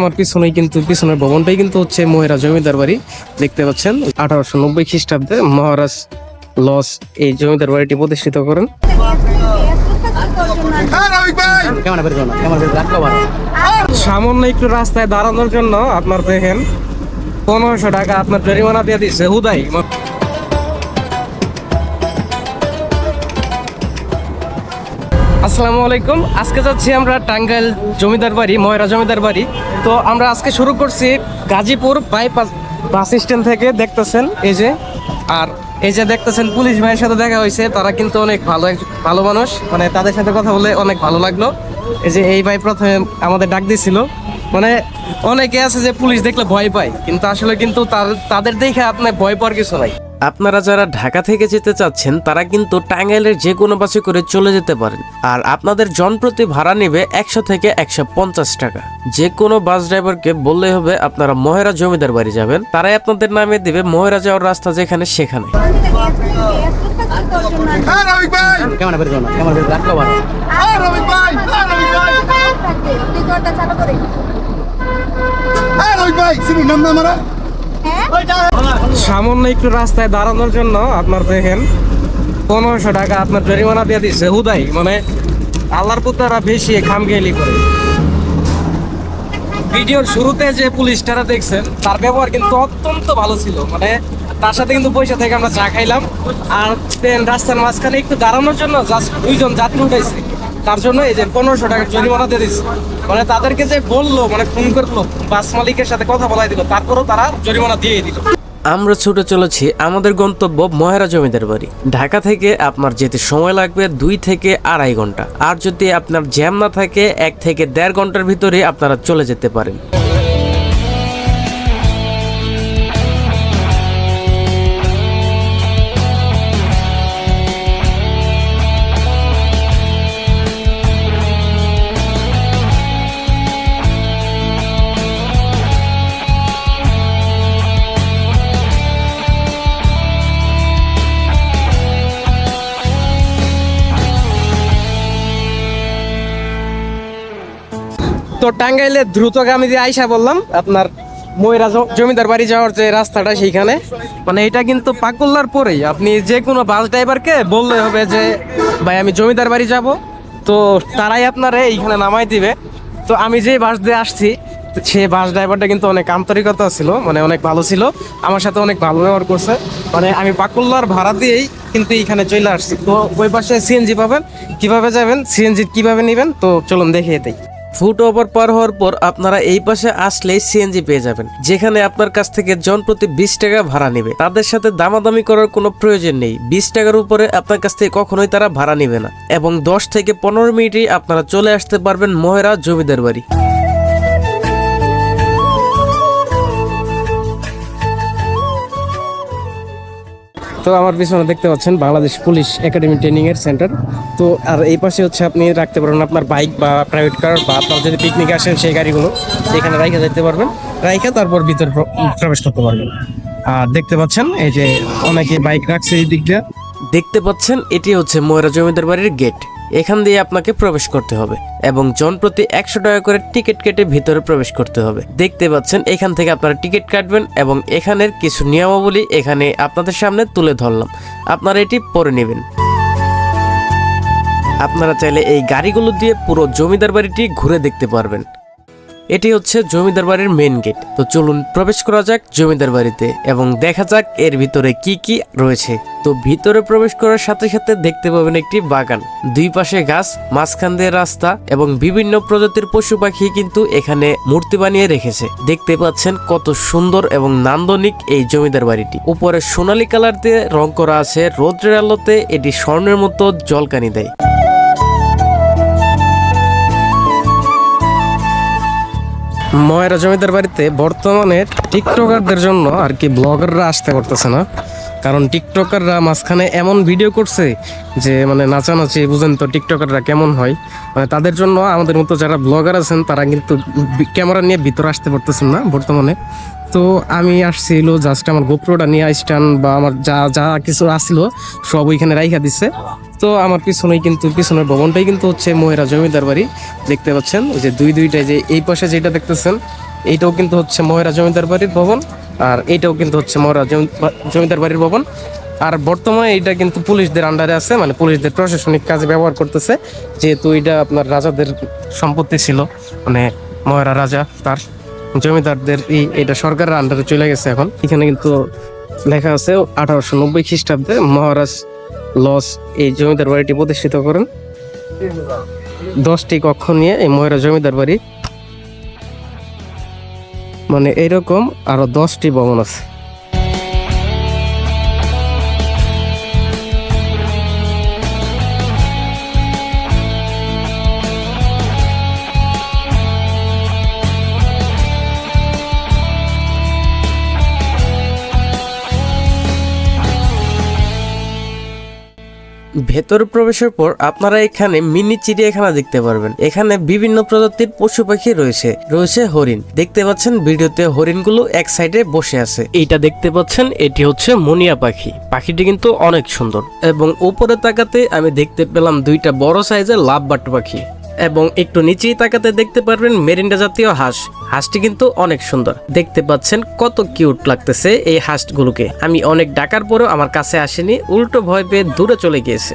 আমার পিছনেই কিন্তু, পিছনের ভবনটাই কিন্তু হচ্ছে মহেরা জমিদার বাড়ি। দেখতে পাচ্ছেন, আঠারোশো নব্বই খ্রিস্টাব্দে মহারাজ লস এই জমিদার বাড়িটি প্রতিষ্ঠিত করেন। সামান্য একটু রাস্তায় দাঁড়ানোর জন্য আপনার দেখেন, পনেরোশো টাকা আপনার জরিমানা দিয়ে দিচ্ছে হুদাই আসসালামু আলাইকুম। আজকে যাচ্ছি আমরা টাঙ্গাইল জমিদার বাড়ি, ময়রা জমিদার বাড়ি। তো আমরা আজকে শুরু করছি গাজীপুর বাইপাস বাস স্ট্যান্ড থেকে, দেখতেছেন? এই যে, আর এই যে দেখতেছেন, পুলিশ ভাইয়ের সাথে দেখা হয়েছে। তারা কিন্তু অনেক ভালো ভালো মানুষ। মানে তাদের সাথে কথা বলে অনেক ভালো লাগল। এই যে এই ভাই প্রথমে আমাদের ডাক দিছিল। মানে অনেকে আছে যে পুলিশ দেখলে ভয় পায়, কিন্তু আসলে কিন্তু তার- তাদের দেখে আপনার ভয় পাওয়ার কিছু নাই। আপনারা যারা ঢাকা থেকে যেতে চাচ্ছেন তারা কিন্তু টাঙ্গাইলের যে কোনো বাসে করে চলে যেতে পারেন আর আপনাদের জনপ্রতি ভাড়া নেবে একশো থেকে একশো পঞ্চাশ টাকা যে কোনো বাস ড্রাইভারকে বললেই হবে আপনারা মহেরা জমিদার বাড়ি যাবেন তারাই আপনাদের নামে দিবে মহেরা যাওয়ার রাস্তা যেখানে সেখানে হ্যাঁ হ্যাঁ ভাই সামান্য একটু রাস্তায় দাঁড়ানোর জন্য আপনার দেখেন, পনেরোশো টাকা আপনার জরিমানা দিয়ে দিচ্ছে হুদাই মানে আল্লাহর পুতারা বেশি খামখেয়ালি করে। ভিডিওর শুরুতে যে পুলিশটারা দেখছেন, তার ব্যবহার কিন্তু অত্যন্ত ভালো ছিল মানে তার সাথে কিন্তু পয়সা থেকে আমরা চা খাইলাম, আর রাস্তার মাঝখানে একটু দাঁড়ানোর জন্য জাস্ট দুইজন যাত্রী উঠাইছে। তার জন্য এই যে পনেরোশো টাকা জরিমানা দিয়ে দিচ্ছে মানে তাদেরকে যে বলল মানে ফোন করল, বাস মালিকের সাথে কথা বলাই দিল, তারপরেও তারা জরিমানা দিয়ে দিল। আমরা ছুটে চলেছি আমাদের গন্তব্য মহেরা জমিদার বাড়ি। ঢাকা থেকে আপনার যেতে সময় লাগবে দুই থেকে আড়াই ঘণ্টা। আর যদি আপনার জ্যাম না থাকে, এক থেকে দেড় ঘণ্টার ভিতরে আপনারা চলে যেতে পারেন। তো টাঙ্গাইলে দ্রুতগামী দিয়ে আইসা বললাম, আপনার ময়রা জমিদার বাড়ি যাওয়ার যে রাস্তাটা সেইখানে। মানে এটা কিন্তু পাকুল্লার পরেই। আপনি যে কোনো বাস ড্রাইভারকে বললে হবে যে, ভাই, আমি জমিদার বাড়ি যাব। তো তারাই আপনারে এইখানে নামাই দিবে। তো আমি যে বাস দিয়ে আসছি, সে বাস ড্রাইভারটা কিন্তু অনেক আন্তরিকতা ছিল মানে অনেক ভালো ছিল। আমার সাথে অনেক ভালো ব্যবহার করছে। মানে আমি পাকুল্লার ভাড়া দিয়েই কিন্তু এইখানে চলে আসছি। তো ওই পাশে সিএনজি পাবেন, কীভাবে যাবেন, সিএনজি কীভাবে নেবেন, তো চলুন দেখিয়ে দেই। ফুট ওভার পার হওয়ার পর আপনারা এই পাশে আসলেই সিএনজি পেয়ে যাবেন। যেখানে আপনার কাছ থেকে জন প্রতি বিশ টাকা ভাড়া নেবে। তাদের সাথে দামাদামি করার কোনো প্রয়োজন নেই। বিশ টাকার উপরে আপনার কাছ থেকে কখনোই তারা ভাড়া নেবে না। এবং দশ থেকে পনেরো মিনিটেই আপনারা চলে আসতে পারবেন মহেরা জমিদার বাড়ি। তো আমার পিছনে দেখতে পাচ্ছেন বাংলাদেশ পুলিশ একাডেমি ট্রেনিং এর সেন্টার। তো আর এই পাশে হচ্ছে আপনি রাখতে পারবেন আপনার বাইক বা প্রাইভেট কার বা আপনার যদি পিকনিক আসেন সেই গাড়িগুলো, সেখানে রাইখা যেতে পারবেন। রাইখা তারপর ভিতরে প্রবেশ করতে পারবেন। আর দেখতে পাচ্ছেন এই যে অনেকে বাইক রাখছে এই দিকটা দেখতে পাচ্ছেন, এটি হচ্ছে ময়রা জমিদার বাড়ির গেট এখান দিয়ে আপনাকে প্রবেশ করতে হবে এবং জনপ্রতি একশো টাকা করে টিকিট কেটে ভিতরে প্রবেশ করতে হবে। দেখতে পাচ্ছেন, এখান থেকে আপনারা টিকিট কাটবেন এবং এখানের কিছু নিয়মাবলী এখানে আপনাদের সামনে তুলে ধরলাম। আপনারা এটি পরে নেবেন। আপনারা চাইলে এই গাড়িগুলো দিয়ে পুরো জমিদার বাড়িটি ঘুরে দেখতে পারবেন। এটি হচ্ছে জমিদার বাড়ির মেন গেট তো চলুন প্রবেশ করা যাক জমিদার বাড়িতে এবং দেখা যাক এর ভিতরে কি কি রয়েছে। তো ভিতরে প্রবেশ করার সাথে সাথে দেখতে পাবেন একটি বাগান। দুই পাশে গাছ, মাঝখান দিয়ে রাস্তা এবং বিভিন্ন প্রজাতির পশু পাখি কিন্তু এখানে মূর্তি বানিয়ে রেখেছে। দেখতে পাচ্ছেন কত সুন্দর এবং নান্দনিক এই জমিদার বাড়িটি। উপরে সোনালী কালার দিয়ে রং করা আছে। রৌদ্রের আলোতে এটি স্বর্ণের মতো জলকানি দেয়। ময়রা জমিদার বাড়িতে বর্তমানে টিকটকারদের জন্য আর কি ব্লগাররা আসতে পারতেছে না। কারণ টিকটকাররা মাঝখানে এমন ভিডিও করছে যে মানে নাচানাচি বুঝেন তো টিকটকাররা কেমন হয়। মানে তাদের জন্য আমাদের মতো যারা ব্লগার আছেন, তারা কিন্তু ক্যামেরা নিয়ে ভিতরে আসতে পারতেছেন না বর্তমানে। তো আমি আসছিল জাস্ট আমার গোপ্রোটা নিয়ে স্ট্যান্ড বা আমার যা যা কিছু আসছিল সব ওইখানে রাইখা দিচ্ছে তো আমার পিছনেই কিন্তু, পিছনের ভবনটাই কিন্তু হচ্ছে মহেরা জমিদার বাড়ি। দেখতে পাচ্ছেন, ওই যে দুই, দুইটাই যে এই পাশে যেটা দেখতেছেন এইটাও কিন্তু হচ্ছে ময়রা জমিদার বাড়ির ভবন, আর এইটাও কিন্তু হচ্ছে ময়রা জমিদার বাড়ির ভবন। আর বর্তমানে এটা কিন্তু পুলিশদের আন্ডারে আছে মানে পুলিশদের প্রশাসনিক কাজে ব্যবহার করতেছে, যেহেতু এটা আপনার রাজাদের সম্পত্তি ছিল মানে ময়রা রাজা তার জমিদারদের এই এটা সরকারের আন্ডারে চলে গেছে এখন। এখানে কিন্তু লেখা আছে আঠারোশো নব্বই খ্রিস্টাব্দে মহারাজ লস এই জমিদার বাড়িটি প্রতিষ্ঠিত করেন। দশটি কক্ষ নিয়ে এই ময়রা জমিদার বাড়ি মানে এরকম আরও দশটি ভবন আছে। ভেতর প্রবেশের পর আপনারা এখানে মিনি চিড়িয়াখানা দেখতে পারবেন। এখানে বিভিন্ন প্রজাতির পশু পাখি রয়েছে। রয়েছে হরিণ। দেখতে পাচ্ছেন ভিডিওতে হরিণগুলো এক সাইডে বসে আছে। এইটা দেখতে পাচ্ছেন, এটি হচ্ছে মনিয়া পাখি। পাখিটি কিন্তু অনেক সুন্দর। এবং উপরে তাকাতে আমি দেখতে পেলাম দুইটা বড় সাইজের লাভ বাট পাখি। এবং একটু নিচেই তাকাতে দেখতে পারবেন মেরিন্ডা জাতীয় হাঁস। হাঁসটি কিন্তু অনেক সুন্দর। দেখতে পাচ্ছেন কত কিউট লাগতেছে এই হাঁসগুলোকে। আমি অনেক ডাকার পরেও আমার কাছে আসেনি, উল্টো ভয় পেয়ে দূরে চলে গিয়েছে।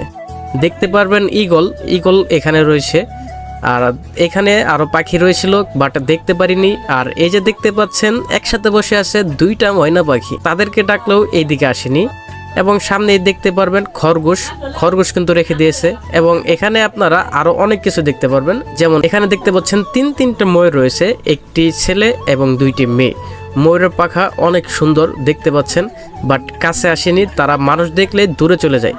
দেখতে পারবেন ইগল ইগল এখানে রয়েছে। আর এখানে আরও পাখি রয়েছিল, বাট দেখতে পারিনি। আর এই যে দেখতে পাচ্ছেন, একসাথে বসে আছে দুইটা ময়না পাখি। তাদেরকে ডাকলেও এইদিকে আসেনি। এবং সামনে দেখতে পারবেন খরগোশ। খরগোশ কিন্তু রেখে দিয়েছে। এবং এখানে আপনারা আরও অনেক কিছু দেখতে পারবেন। যেমন এখানে দেখতে পাচ্ছেন তিন তিনটে ময়ূর রয়েছে, একটি ছেলে এবং দুইটি মেয়ে। ময়ূরের পাখা অনেক সুন্দর দেখতে পাচ্ছেন, বাট কাছে আসেনি। তারা মানুষ দেখলে দূরে চলে যায়।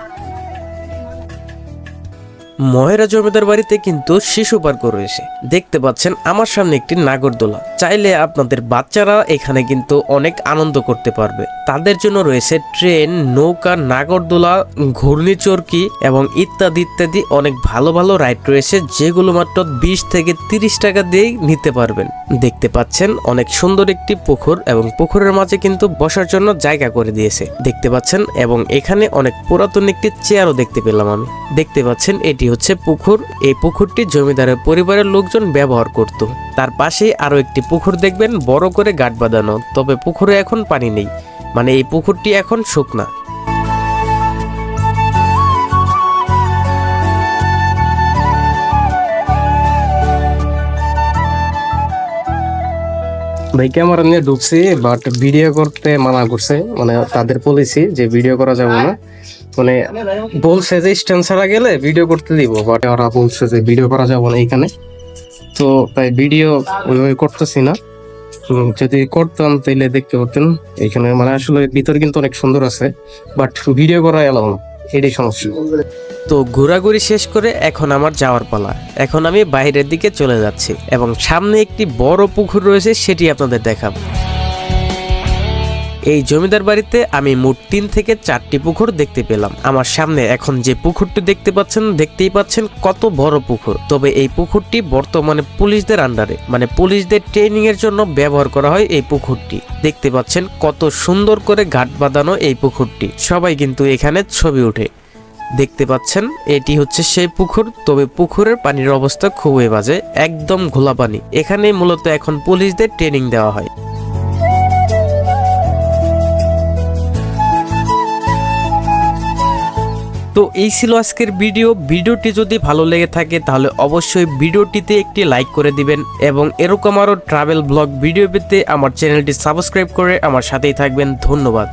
মহেরা জমিদার বাড়িতে কিন্তু শিশু পার্ক রয়েছে দেখতে পাচ্ছেন আমার সামনে একটি নাগরদোলা। চাইলে আপনাদের বাচ্চারা এখানে কিন্তু অনেক আনন্দ করতে পারবে। তাদের জন্য রয়েছে ট্রেন, নৌকা, নাগরদোলা ঘূর্ণিচরকি এবং ইত্যাদি ইত্যাদি অনেক ভালো ভালো রাইড রয়েছে, যেগুলো মাত্র বিশ থেকে তিরিশ টাকা দিয়েই নিতে পারবেন। দেখতে পাচ্ছেন অনেক সুন্দর একটি পুকুর এবং পুকুরের মাঝে কিন্তু বসার জন্য জায়গা করে দিয়েছে। দেখতে পাচ্ছেন এবং এখানে অনেক পুরাতন একটি চেয়ারও দেখতে পেলাম আমি। দেখতে পাচ্ছেন এটি হচ্ছে পুকুর। এই পুকুরটি জমিদারের পরিবারের লোকজন ব্যবহার করত। তার পাশেই আরও একটি পুকুর দেখবেন, বড় করে গাট বাঁধানো। তবে পুকুরে এখন পানি নেই। মানে এই পুকুরটি এখন শুকনা। ভাই, ক্যামেরা নিয়ে ঢুকছি বাট ভিডিও করতে মানা করছে। মানে তাদের পলিসি যে ভিডিও করা যাবে না। মানে বলছে যে স্ট্যান্ড ছাড়া গেলে ভিডিও করতে দিব বাট ওরা বলছে যে ভিডিও করা যাবে না এখানে তো তাই ভিডিও ওইভাবে করতেছি না। যদি করতাম তাইলে দেখতে পারতেন এখানে মানে আসলে ভিতর কিন্তু অনেক সুন্দর আছে বাট ভিডিও করা এলাও না, এটাই সমস্যা। তো ঘোরাঘুরি শেষ করে এখন আমার যাওয়ার পালা। এখন আমি বাইরের দিকে চলে যাচ্ছি, এবং সামনে একটি বড় পুকুর রয়েছে, সেটি আপনাদের দেখাবো। এই জমিদার বাড়িতে আমি মোট তিন থেকে চারটি পুকুর দেখতে পেলাম। আমার সামনে এখন যে পুকুরটি দেখতে পাচ্ছেন, দেখতেই পাচ্ছেন কত বড় পুকুর। তবে এই পুকুরটি বর্তমানে পুলিশদের আন্ডারে মানে পুলিশদের ট্রেনিং এর জন্য ব্যবহার করা হয় এই পুকুরটি। দেখতে পাচ্ছেন কত সুন্দর করে ঘাট বাঁধানো এই পুকুরটি। সবাই কিন্তু এখানে ছবি ওঠে। দেখতে পাচ্ছেন, এটি হচ্ছে সেই পুকুর। তবে পুকুরের পানির অবস্থা খুবই বাজে, একদম ঘোলা পানি। এখানেই মূলত এখন পুলিশদের ট্রেনিং দেওয়া হয়। তো এই ছিল আজকের ভিডিও। ভিডিওটি যদি ভালো লেগে থাকে, তাহলে অবশ্যই ভিডিওটিতে একটি লাইক করে দিবেন এবং এরকম আরও ট্রাভেল ব্লগ ভিডিও পেতে আমার চ্যানেলটি সাবস্ক্রাইব করে আমার সাথেই থাকবেন। ধন্যবাদ।